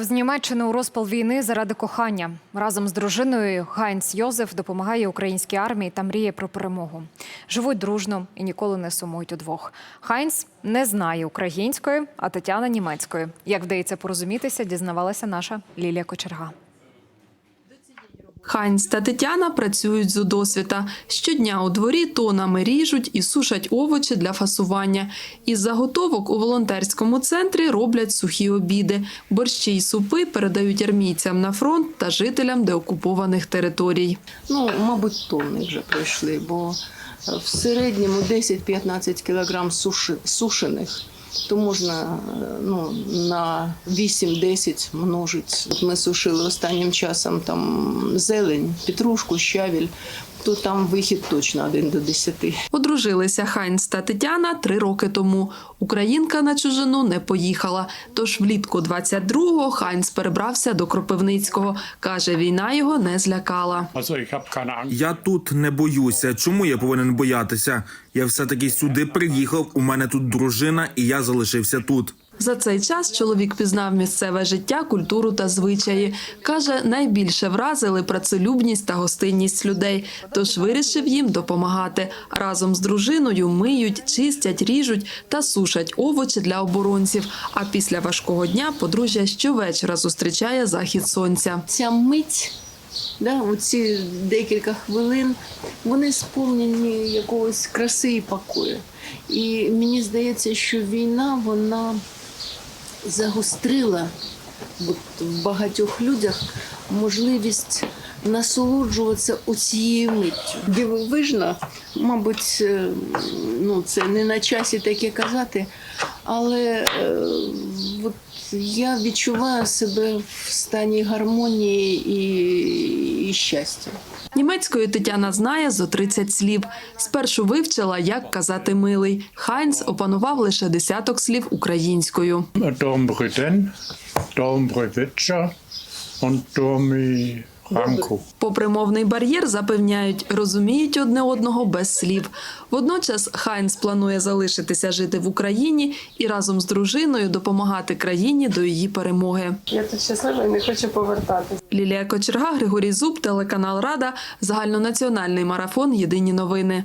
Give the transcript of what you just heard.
З Німеччини у розпал війни заради кохання разом з дружиною Хайнц Йозеф допомагає українській армії та мріє про перемогу. Живуть дружно і ніколи не сумують удвох. Хайнц не знає української, а Тетяна німецької. Як вдається порозумітися, дізнавалася наша Лілія Кочерга. Хайнц та Тетяна працюють з удосвіта. Щодня у дворі тонами ріжуть і сушать овочі для фасування. Із заготовок у волонтерському центрі роблять сухі обіди. Борщі й супи передають армійцям на фронт та жителям деокупованих територій. Ну, мабуть, тонни вже пройшли, бо в середньому 10-15 кілограм сушених, то можна е, ну, на 8-10 множить. От Ми сушили останнім часом там зелень, петрушку, щавель, то там вихід точно 1 до 10. Одружилися Хайнц та Тетяна три роки тому. Українка на чужину не поїхала. Тож влітку 22-го Хайнц перебрався до Кропивницького. Каже, війна його не злякала. Я тут не боюся. Чому я повинен боятися? Я все-таки сюди приїхав. У мене тут дружина, і я залишився тут. За цей час чоловік пізнав місцеве життя, культуру та звичаї. Каже, найбільше вразили працелюбність та гостинність людей, тож вирішив їм допомагати. Разом з дружиною миють, чистять, ріжуть та сушать овочі для оборонців. А після важкого дня подружжя щовечора зустрічає захід сонця. Ця мить, да, оці декілька хвилин, вони сповнені якогось краси і покою. І мені здається, що війна вона загострила от, в багатьох людях можливість насолоджуватися оцією миттю. Дивовижно, мабуть, е, ну, це не на часі таке казати, але е, от я відчуваю себе в стані гармонії і, і щастя. Німецькою Тетяна знає зо 30 слів. Спершу вивчила, як казати милий. Хайнц опанував лише десяток слів українською. Добрий день, добрий вечір, Dormi Ranku. Попри мовний бар'єр, запевняють, розуміють одне одного без слів. Водночас Хайнс планує залишитися жити в Україні і разом з дружиною допомагати країні до її перемоги. Я тут щаслива і не хочу повертатися. Лілія Кочерга, Григорій Зуб, телеканал Рада, загальнонаціональний марафон. Єдині новини.